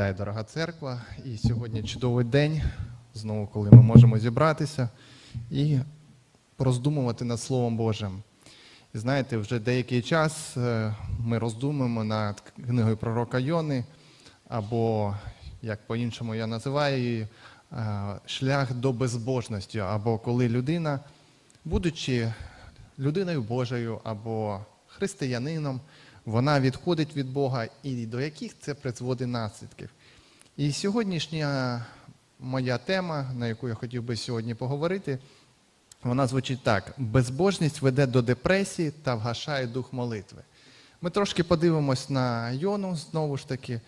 Вітаю, дорога церква. І сьогодні чудовий день, знову, коли ми можемо зібратися і роздумувати над Словом Божим. І знаєте, вже деякий час е, ми роздумуємо над книгою пророка Йони, або, як по-іншому я називаю її, е, шлях до безбожності, або коли людина, будучи людиною Божою або християнином, вона відходить від Бога і до яких це призводить наслідків. І сьогоднішня моя тема, на яку я хотів би сьогодні поговорити, вона звучить так: безбожність веде до депресії та вгашає дух молитви. Ми трошки подивимось на Йону знову ж таки,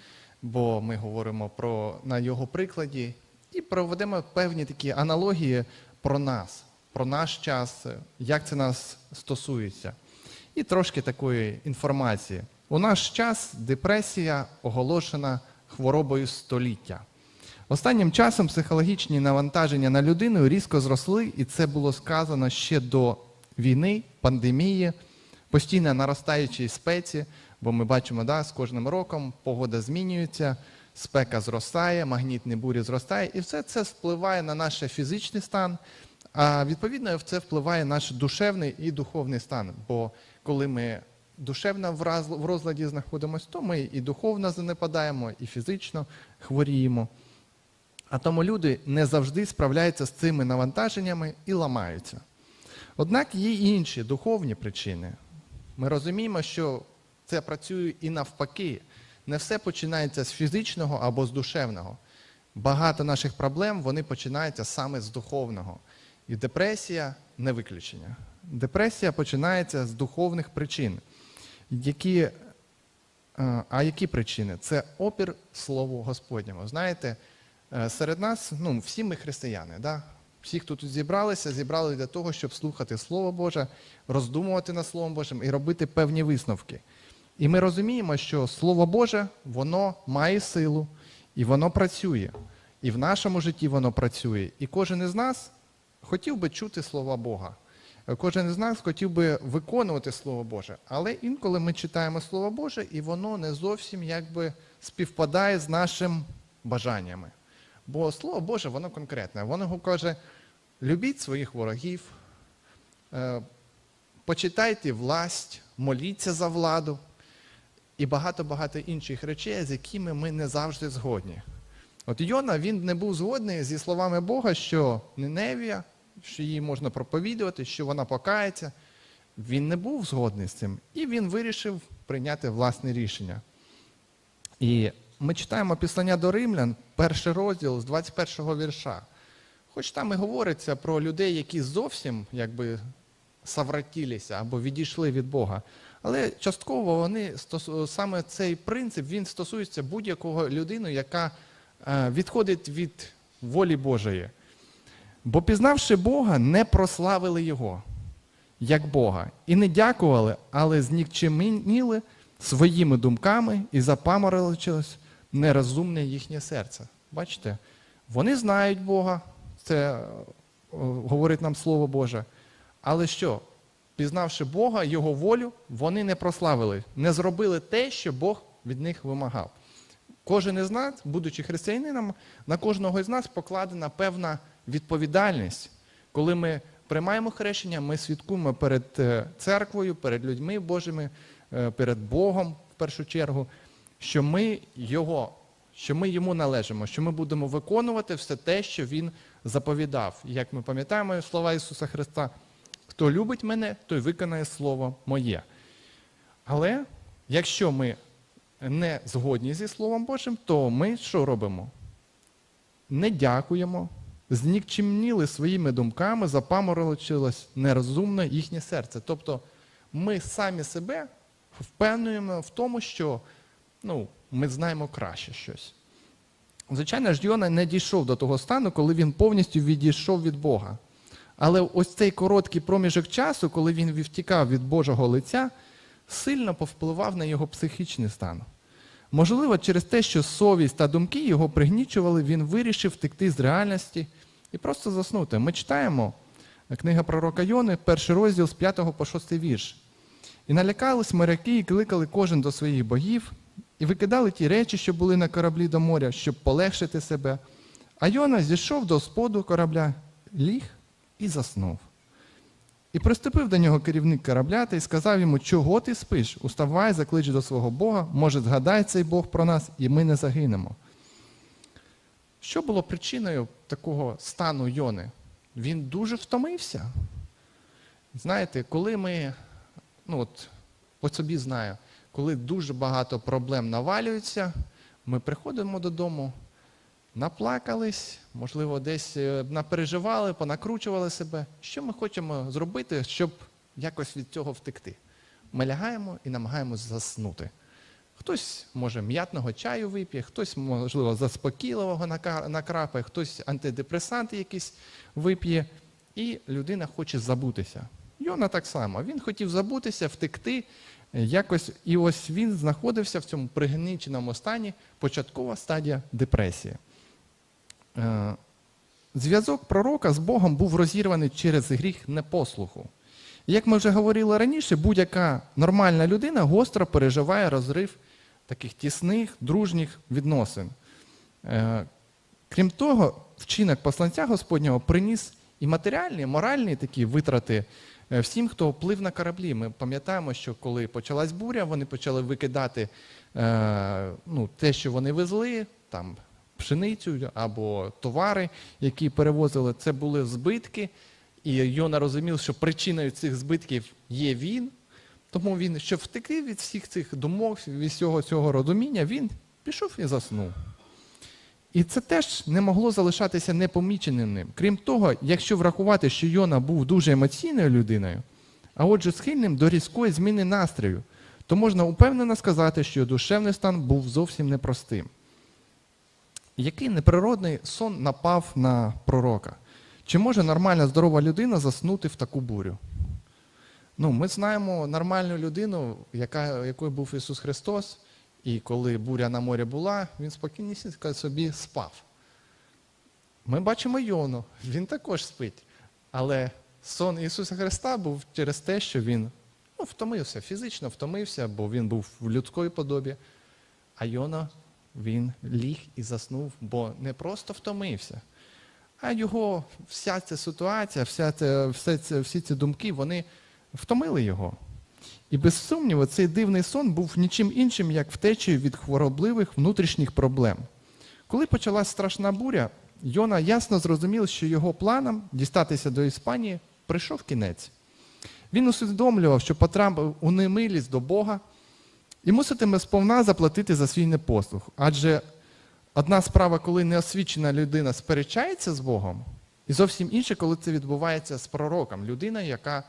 бо ми говоримо про, на його прикладі і проведемо певні такі аналогії про нас, про наш час, як це нас стосується. І трошки такої інформації. У наш час депресія оголошена хворобою століття. Останнім часом психологічні навантаження на людину різко зросли, і це було сказано ще до війни, пандемії, постійно наростаючій спеці, бо ми бачимо, да, з кожним роком погода змінюється, спека зростає, магнітні бурі зростає, і все це впливає на наш фізичний стан, а відповідно це впливає на наш душевний і духовний стан. Бо коли ми душевно в розладі знаходимося, то ми і духовно занепадаємо, і фізично хворіємо. А тому люди не завжди справляються з цими навантаженнями і ламаються. Однак є інші духовні причини. Ми розуміємо, що це працює і навпаки. Не все починається з фізичного або з душевного. Багато наших проблем вони починаються саме з духовного. І депресія не виключення. Депресія починається з духовних причин. Які, е, а які причини? Це опір Слову Господньому. Знаєте, е, серед нас, ну, всі ми християни, да? всі, хто тут зібралися, зібрали для того, щоб слухати Слово Боже, роздумувати над Словом Божим і робити певні висновки. І ми розуміємо, що Слово Боже, воно має силу, і воно працює. І в нашому житті воно працює. І кожен із нас хотів би чути слова Бога. Кожен із нас хотів би виконувати Слово Боже. Але інколи ми читаємо Слово Боже, і воно не зовсім якби співпадає з нашими бажаннями. Бо Слово Боже, воно конкретне. Воно каже: любіть своїх ворогів, е, почитайте власть, моліться за владу і багато-багато інших речей, з якими ми не завжди згодні. От Йона він не був згодний зі словами Бога, що Ниневія, що її можна проповідувати, що вона покається. Він не був згодний з цим, і він вирішив прийняти власне рішення. І ми читаємо післання до римлян, перший розділ з 21 вірша. Хоч там і говориться про людей, які зовсім якби совратілися або відійшли від Бога. Але частково вони саме цей принцип він стосується будь-якого людини, яка е, відходить від волі Божої. Бо пізнавши Бога, не прославили Його як Бога, і не дякували, але знікчемніли своїми думками і запаморочилось нерозумне їхнє серце. Бачите, вони знають Бога, це е, говорить нам Слово Боже. Але що? Пізнавши Бога, Його волю, вони не прославили, не зробили те, що Бог від них вимагав. Кожен із нас, будучи християнином, на кожного із нас покладена певна відповідальність. Коли ми приймаємо хрещення, ми свідкуємо перед е, церквою, перед людьми Божими, е, перед Богом в першу чергу, що ми Його, що ми йому належимо, що ми будемо виконувати все те, що Він заповідав. І Як ми пам'ятаємо слова Ісуса Христа, хто любить мене, той виконає Слово моє. Але якщо ми не згодні зі Словом Божим, то ми що робимо? Не дякуємо, знікчемніли своїми думками, запаморочилось нерозумно їхнє серце. Тобто ми самі себе впевнюємо в тому, що ну, ми знаємо краще щось. Звичайно ж, Йона не дійшов до того стану, коли він повністю відійшов від Бога. Але ось цей короткий проміжок часу, коли він втікав від Божого лиця, сильно повпливав на його психічний стан. Можливо, через те, що совість та думки його пригнічували, він вирішив втекти з реальності і просто заснути. Ми читаємо книга пророка Йони, перший розділ з 5 по 6 вірш. І налякались моряки і кликали кожен до своїх богів, і викидали ті речі, що були на кораблі до моря, щоб полегшити себе. А Йона зійшов до споду корабля, ліг і заснув. І приступив до нього керівник корабля та й сказав йому, чого ти спиш? Уставай, заклич до свого Бога, може, згадає цей Бог про нас, і ми не загинемо. Що було причиною такого стану Йони? Він дуже втомився. Знаєте, коли ми, ну от по собі знаю, коли дуже багато проблем навалюється, ми приходимо додому, наплакались, можливо, десь е, напереживали, понакручували себе. Що ми хочемо зробити, щоб якось від цього втекти? Ми лягаємо і намагаємось заснути. Хтось, може, м'ятного чаю вип'є, хтось, можливо, заспокійливого накрапає, хтось антидепресанти якісь вип'є, і людина хоче забутися. Йона так само. Він хотів забутися, втекти. Якось, і ось він знаходився в цьому пригніченому стані, початкова стадія депресії. Е, Зв'язок пророка з Богом був розірваний через гріх непослуху. Як ми вже говорили раніше, будь-яка нормальна людина гостро переживає розрив таких тісних, дружніх відносин. Е, Крім того, вчинок посланця Господнього приніс і матеріальні, моральні такі витрати е, всім, хто вплив на кораблі. Ми пам'ятаємо, що коли почалась буря, вони почали викидати е, ну, те, що вони везли, там пшеницю або товари, які перевозили. Це були збитки. І Йона розумів, що причиною цих збитків є він. Тому він, щоб втекти від всіх цих думок, від всього цього розуміння, він пішов і заснув. І це теж не могло залишатися непоміченим ним. Крім того, якщо врахувати, що Йона був дуже емоційною людиною, а отже, схильним до різкої зміни настрою, то можна упевнено сказати, що душевний стан був зовсім непростим. Який неприродний сон напав на пророка? Чи може нормальна здорова людина заснути в таку бурю? Ну, ми знаємо нормальну людину, яка, якою був Ісус Христос, і коли буря на морі була, він спокійнісінько собі спав. Ми бачимо Йону, він також спить. Але сон Ісуса Христа був через те, що він ну, втомився, фізично втомився, бо він був в людської подобі. А Йона він ліг і заснув, бо не просто втомився, а його вся ця ситуація, вся ця, все це, всі ці думки, вони втомили його. І без сумніву, цей дивний сон був нічим іншим, як втечею від хворобливих внутрішніх проблем. Коли почалась страшна буря, Йона ясно зрозумів, що його планам дістатися до Іспанії прийшов кінець. Він усвідомлював, що потрапив у немилість до Бога і муситиме сповна заплатити за свій непослух. Адже одна справа, коли неосвічена людина сперечається з Богом, і зовсім інше, коли це відбувається з пророком. Людина, яка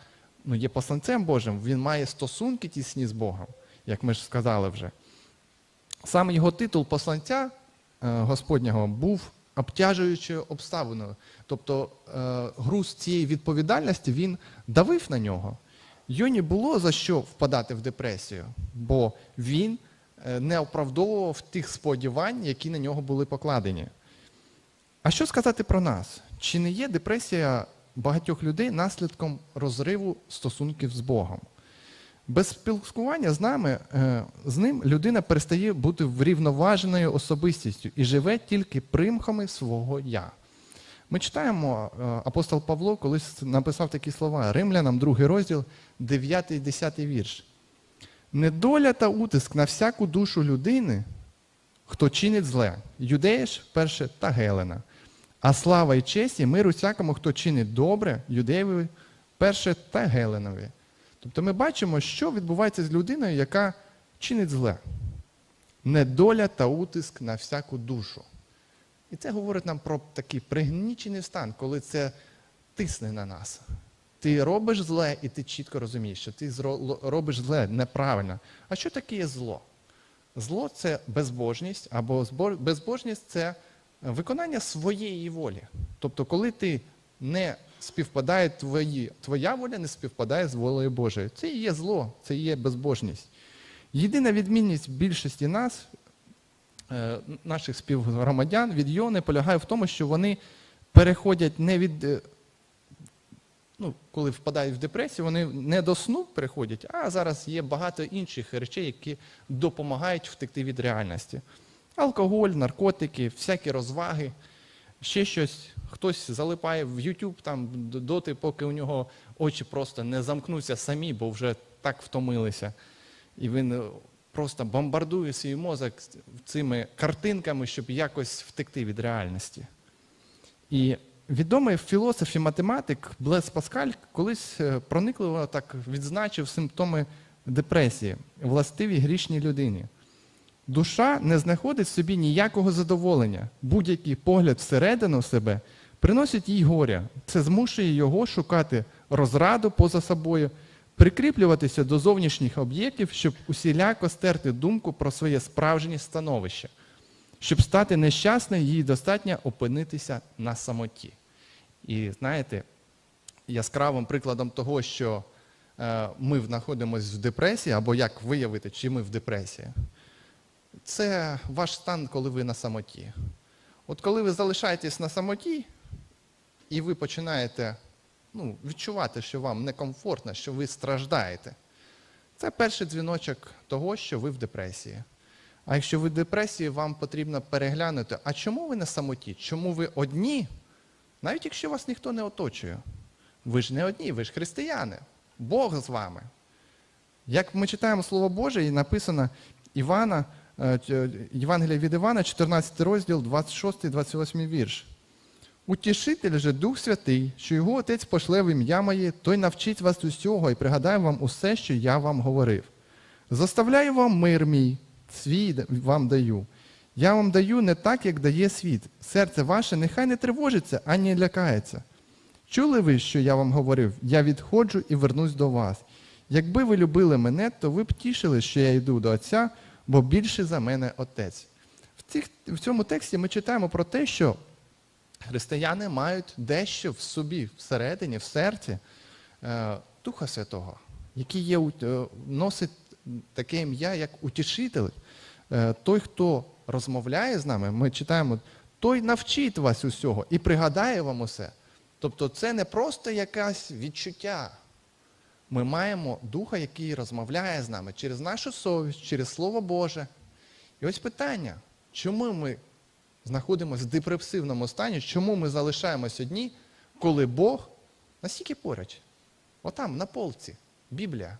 ну, є посланцем Божим, він має стосунки тісні з Богом, як ми ж сказали вже. Саме його титул посланця е, Господнього був обтяжуючою обставиною. Тобто е, груз цієї відповідальності він давив на нього. Йоні було за що впадати в депресію, бо він е, не оправдовував тих сподівань, які на нього були покладені. А що сказати про нас? Чи не є депресія багатьох людей наслідком розриву стосунків з Богом? Без спілкування з нами, е, з ним людина перестає бути врівноваженою особистістю і живе тільки примхами свого я. Ми читаємо, е, апостол Павло колись написав такі слова Римлянам, другий розділ, 9 10 вірш. Недоля та утиск на всяку душу людини, хто чинить зле, юдеї ж перше та Гелена. А слава і честь і мир усякому, хто чинить добре, юдеєві перше та Геленові. Тобто ми бачимо, що відбувається з людиною, яка чинить зле. Недоля та утиск на всяку душу. І це говорить нам про такий пригнічений стан, коли це тисне на нас. Ти робиш зле, і ти чітко розумієш, що ти робиш зле неправильно. А що таке є зло? Зло це безбожність, або безбожність це виконання своєї волі. Тобто, коли ти не співпадає твої, твоя воля, не співпадає з волею Божою. Це і є зло, це і є безбожність. Єдина відмінність більшості нас, е, наших співгромадян від Йони полягає в тому, що вони переходять не від е, ну, коли впадають в депресію, вони не до сну приходять, а зараз є багато інших речей, які допомагають втекти від реальності. Алкоголь, наркотики, всякі розваги, ще щось. Хтось залипає в YouTube там доти, поки у нього очі просто не замкнуться самі, бо вже так втомилися. І він е, просто бомбардує свій мозок цими картинками, щоб якось втекти від реальності. І відомий філософ і математик Блес Паскаль колись е, проникливо так відзначив симптоми депресії, властиві грішній людині. Душа не знаходить в собі ніякого задоволення. Будь-який погляд всередину себе приносить їй горя. Це змушує його шукати розраду поза собою, прикріплюватися до зовнішніх об'єктів, щоб усіляко стерти думку про своє справжнє становище. Щоб стати нещасною, їй достатньо опинитися на самоті. І знаєте, яскравим прикладом того, що е, ми знаходимося в депресії, або як виявити, чи ми в депресії, це ваш стан, коли ви на самоті. От коли ви залишаєтесь на самоті, і ви починаєте ну, відчувати, що вам некомфортно, що ви страждаєте, це перший дзвіночок того, що ви в депресії. А якщо ви в депресії, вам потрібно переглянути, а чому ви на самоті? Чому ви одні, навіть якщо вас ніхто не оточує? Ви ж не одні, ви ж християни. Бог з вами. Як ми читаємо Слово Боже, і написано Івана, Євангелія від Івана, 14 розділ, 26-28 вірш. Утішитель же Дух Святий, що його Отець пошле в ім'я моє, той навчить вас усього і пригадає вам усе, що я вам говорив. Заставляю вам мир мій, свій вам даю. Я вам даю не так, як дає світ. Серце ваше нехай не тривожиться, ані лякається. Чули ви, що я вам говорив? Я відходжу і вернусь до вас. Якби ви любили мене, то ви б тішили, що я йду до Отця, бо більше за мене Отець. В, цих, в цьому тексті ми читаємо про те, що християни мають дещо в собі, всередині, в серці е, Духа Святого, який є, е, носить таке ім'я, як утішитель. Е, той, хто розмовляє з нами, ми читаємо, той навчить вас усього і пригадає вам усе. Тобто це не просто якесь відчуття. Ми маємо Духа, який розмовляє з нами через нашу совість, через Слово Боже. І ось питання, чому ми знаходимося в депресивному стані, чому ми залишаємось одні, коли Бог настільки поруч, отам, на полці, Біблія.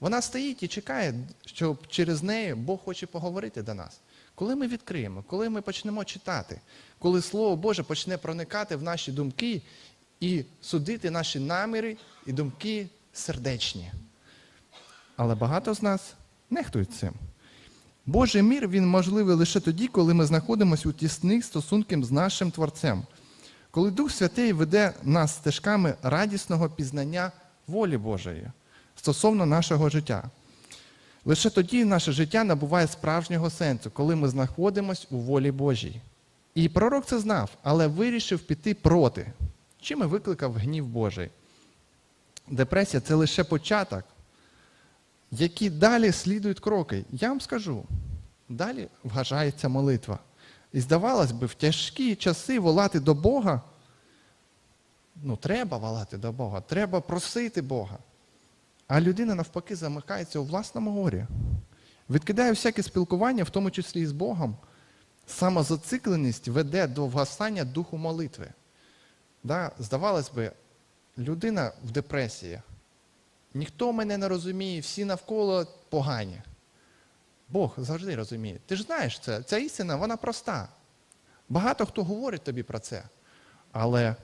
Вона стоїть і чекає, що через неї Бог хоче поговорити до нас. Коли ми відкриємо, коли ми почнемо читати, коли Слово Боже почне проникати в наші думки і судити наші наміри і думки сердечні. Але багато з нас нехтують цим. Божий мір він можливий лише тоді, коли ми знаходимося у тісних стосунках з нашим Творцем. Коли Дух Святий веде нас стежками радісного пізнання волі Божої стосовно нашого життя. Лише тоді наше життя набуває справжнього сенсу, коли ми знаходимося у волі Божій. І пророк це знав, але вирішив піти проти, чим і викликав гнів Божий. Депресія це лише початок, які далі слідують кроки. Я вам скажу, далі вважається молитва. І здавалось би, в тяжкі часи волати до Бога, ну, треба волати до Бога, треба просити Бога. А людина навпаки замикається у власному горі. Відкидає всяке спілкування, в тому числі і з Богом. Самозацикленість веде до вгасання духу молитви. Да? Здавалось би, людина в депресії. Ніхто мене не розуміє, всі навколо погані. Бог завжди розуміє. Ти ж знаєш це, ця істина, вона проста. Багато хто говорить тобі про це. Але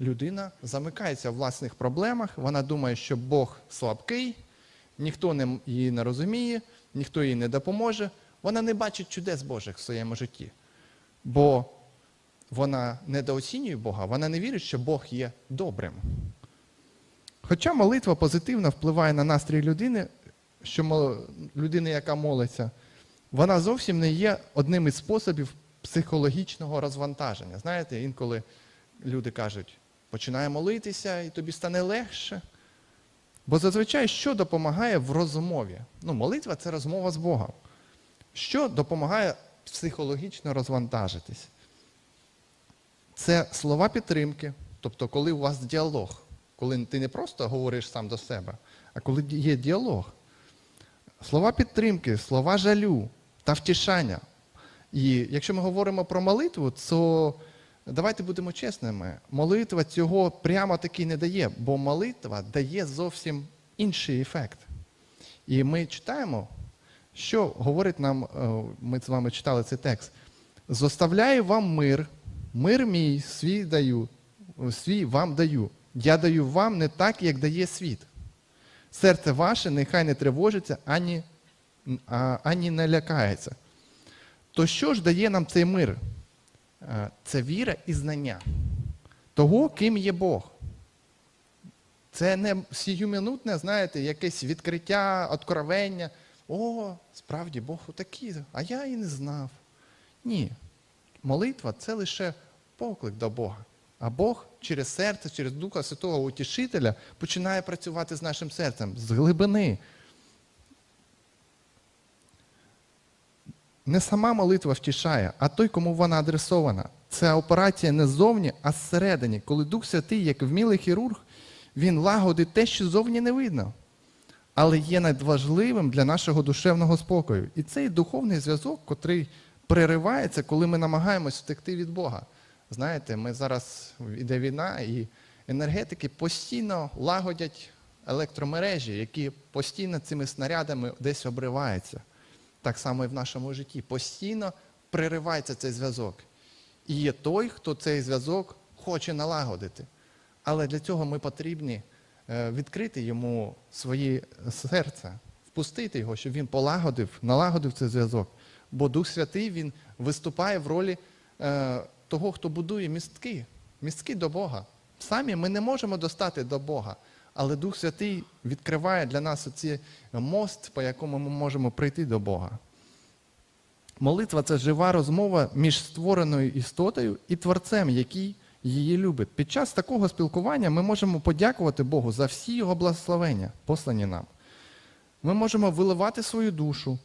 людина замикається в власних проблемах, вона думає, що Бог слабкий, ніхто її не розуміє, ніхто їй не допоможе. Вона не бачить чудес Божих в своєму житті. Бо вона недооцінює Бога, вона не вірить, що Бог є добрим. Хоча молитва позитивно впливає на настрій людини, що мол- людини, яка молиться, вона зовсім не є одним із способів психологічного розвантаження. Знаєте, інколи люди кажуть, починай молитися і тобі стане легше. Бо зазвичай що допомагає в розмові? Ну, молитва це розмова з Богом. Що допомагає психологічно розвантажитись? Це слова підтримки, тобто, коли у вас діалог, коли ти не просто говориш сам до себе, а коли є діалог. Слова підтримки, слова жалю та втішання. І якщо ми говоримо про молитву, то давайте будемо чесними. Молитва цього прямо таки не дає, бо молитва дає зовсім інший ефект. І ми читаємо, що говорить нам, е, ми з вами читали цей текст. Зоставляю вам мир, мир мій, свій даю, свій вам даю. Я даю вам не так, як дає світ. Серце ваше нехай не тривожиться, ані, а- ані не лякається. То що ж дає нам цей мир? Е, Це віра і знання того, ким є Бог. Це не сіюминутне, знаєте, якесь відкриття, откровення. О, справді Бог отакий, а я і не знав. Ні. Молитва це лише поклик до Бога. А Бог через серце, через Духа Святого Утішителя починає працювати з нашим серцем, з глибини. Не сама молитва втішає, а той, кому вона адресована. Це операція не ззовні, а зсередині. Коли Дух Святий, як вмілий хірург, він лагодить те, що зовні не видно, але є надважливим для нашого душевного спокою. І цей духовний зв'язок, котрий переривається, коли ми намагаємось втекти від Бога. Знаєте, ми зараз іде війна, і енергетики постійно лагодять електромережі, які постійно цими снарядами десь обриваються. Так само і в нашому житті. Постійно переривається цей зв'язок. І є той, хто цей зв'язок хоче налагодити. Але для цього ми потрібні е, відкрити йому своє серце, впустити його, щоб він полагодив, налагодив цей зв'язок. Бо Дух Святий він виступає в ролі е, того, хто будує містки, містки до Бога. Самі ми не можемо достати до Бога, але Дух Святий відкриває для нас оці мост, по якому ми можемо прийти до Бога. Молитва це жива розмова між створеною істотою і Творцем, який її любить. Під час такого спілкування ми можемо подякувати Богу за всі його благословення, послані нам. Ми можемо виливати свою душу,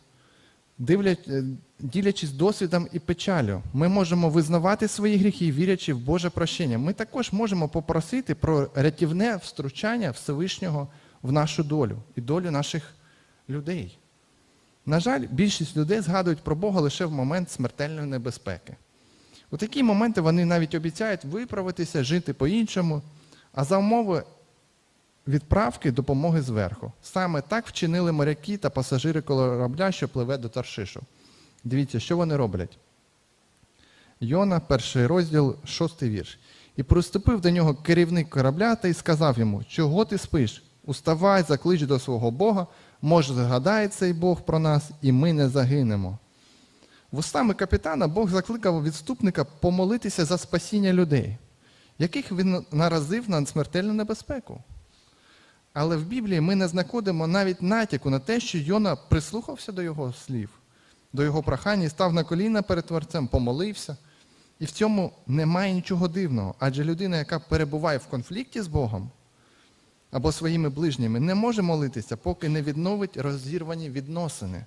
е, ділячись досвідом і печалю. Ми можемо визнавати свої гріхи, вірячи в Боже прощення. Ми також можемо попросити про рятівне втручання Всевишнього в нашу долю і долю наших людей. На жаль, більшість людей згадують про Бога лише в момент смертельної небезпеки. У такі моменти вони навіть обіцяють виправитися, жити по-іншому, а за умови відправки допомоги зверху. Саме так вчинили моряки та пасажири корабля, що пливе до Таршишу. Дивіться, що вони роблять. Йона, перший розділ, шостий вірш. І приступив до нього керівник корабля та й сказав йому: Чого ти спиш? Уставай, заклич до свого Бога, може, згадає цей Бог про нас, і ми не загинемо. Вустами капітана Бог закликав відступника помолитися за спасіння людей, яких він наразив на смертельну небезпеку. Але в Біблії ми не знаходимо навіть натяку на те, що Йона прислухався до його слів, до його прохання і став на коліна перед Творцем, помолився. І в цьому немає нічого дивного, адже людина, яка перебуває в конфлікті з Богом або своїми ближніми, не може молитися, поки не відновить розірвані відносини.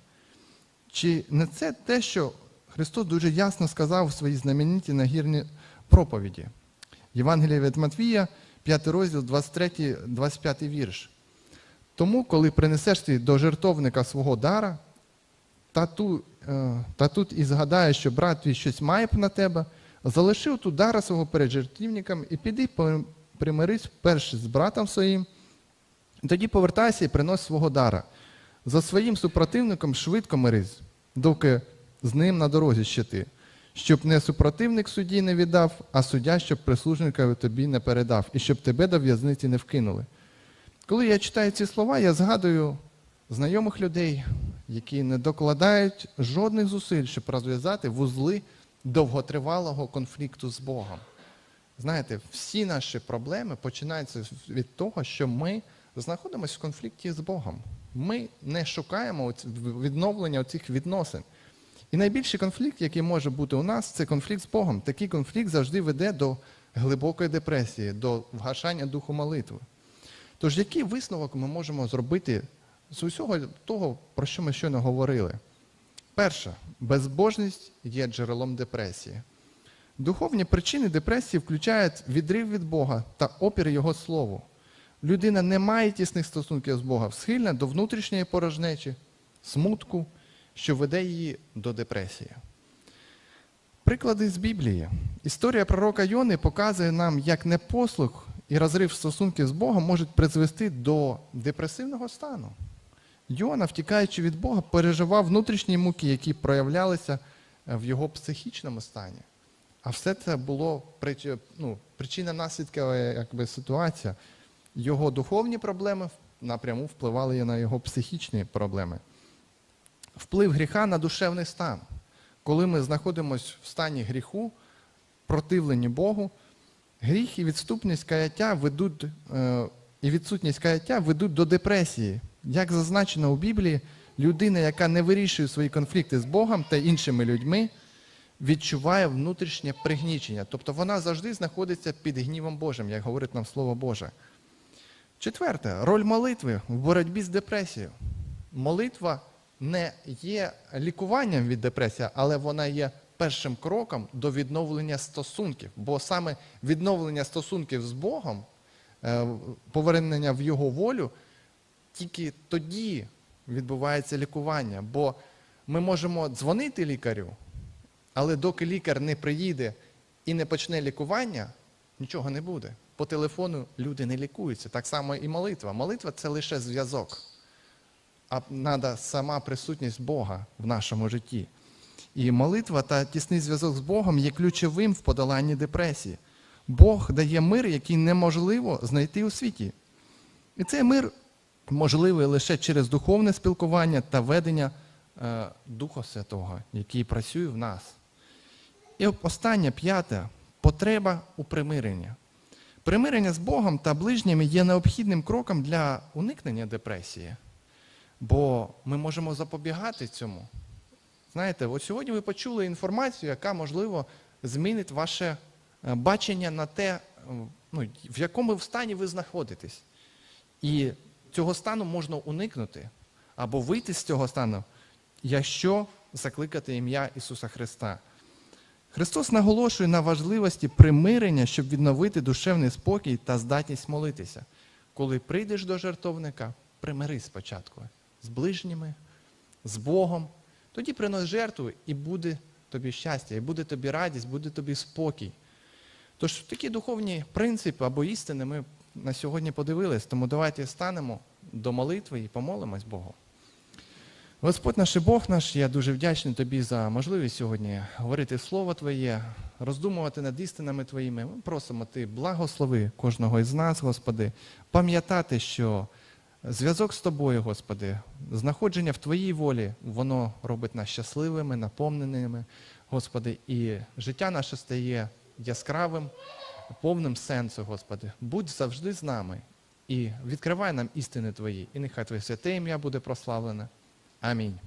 Чи не це те, що Христос дуже ясно сказав у своїй знамениті нагірні проповіді? Євангелія від Матвія, 5 розділ, 23-25 вірш. Тому, коли принесеш ти до жертовника свого дара, та, ту, е, та тут і згадаєш, що брат твій щось має на тебе, залишив ту дара свого перед жертівником і піди примирись перш з братом своїм, тоді повертайся і принось свого дара. За своїм супротивником швидко мирись, доки з ним на дорозі ще ти, щоб не супротивник судді не віддав, а суддя, щоб прислужника тобі не передав, і щоб тебе до в'язниці не вкинули. Коли я читаю ці слова, я згадую знайомих людей, які не докладають жодних зусиль, щоб розв'язати вузли довготривалого конфлікту з Богом. Знаєте, всі наші проблеми починаються від того, що ми знаходимося в конфлікті з Богом. Ми не шукаємо відновлення цих відносин. І найбільший конфлікт, який може бути у нас, це конфлікт з Богом. Такий конфлікт завжди веде до глибокої депресії, до вгашання духу молитви. Тож, який висновок ми можемо зробити з усього того, про що ми щойно говорили? Перше, безбожність є джерелом депресії. Духовні причини депресії включають відрив від Бога та опір Його слову. людина не має тісних стосунків з Богом, схильна до внутрішньої порожнечі, смутку, що веде її до депресії. Приклади з Біблії. Історія пророка Йони показує нам, як непослух і розрив стосунків з Богом можуть призвести до депресивного стану. Йона, втікаючи від Бога, переживав внутрішні муки, які проявлялися е, в його психічному стані. А все це було ну, причина наслідкова якби, ситуація. Його духовні проблеми напряму впливали на його психічні проблеми. Вплив гріха на душевний стан. Коли ми знаходимося в стані гріху, противлені Богу, гріх і відступність каяття ведуть, е, і відсутність каяття ведуть до депресії. Як зазначено у Біблії, людина, яка не вирішує свої конфлікти з Богом та іншими людьми, відчуває внутрішнє пригнічення. Тобто вона завжди знаходиться під гнівом Божим, як говорить нам Слово Боже. Четверте, роль молитви в боротьбі з депресією. Молитва не є лікуванням від депресії, але вона є першим кроком до відновлення стосунків. Бо саме відновлення стосунків з Богом, е, повернення в Його волю, тільки тоді відбувається лікування. Бо ми можемо дзвонити лікарю, але доки лікар не приїде і не почне лікування, нічого не буде. По телефону люди не лікуються. Так само і молитва. Молитва це лише зв'язок. А треба сама присутність Бога в нашому житті. І молитва та тісний зв'язок з Богом є ключовим в подоланні депресії. Бог дає мир, який неможливо знайти у світі. І цей мир можливий лише через духовне спілкування та ведення е, Духа Святого, який працює в нас. І останнє, п'яте потреба у примиренні. Примирення з Богом та ближніми є необхідним кроком для уникнення депресії, бо ми можемо запобігати цьому. Знаєте, от сьогодні ви почули інформацію, яка, можливо, змінить ваше е, бачення на те, е, ну, в якому стані ви знаходитесь. І цього стану можна уникнути або вийти з цього стану, якщо закликати ім'я Ісуса Христа. Христос наголошує на важливості примирення, щоб відновити душевний спокій та здатність молитися. Коли прийдеш до жертовника, примирись спочатку з ближніми, з Богом. Тоді принось жертву і буде тобі щастя, і буде тобі радість, буде тобі спокій. Тож такі духовні принципи або істини ми на сьогодні подивились, тому давайте станемо до молитви і помолимось Богу. Господь наш і Бог наш, я дуже вдячний Тобі за можливість сьогодні говорити Слово Твоє, роздумувати над істинами Твоїми. Ми просимо Ти, благослови кожного із нас, Господи, пам'ятати, що зв'язок з Тобою, Господи, знаходження в Твоїй волі, воно робить нас щасливими, наповненими, Господи, і життя наше стає яскравим, повним сенсу, Господи. Будь завжди з нами і відкривай нам істини Твої, і нехай Твоє святе ім'я буде прославлене. Амінь.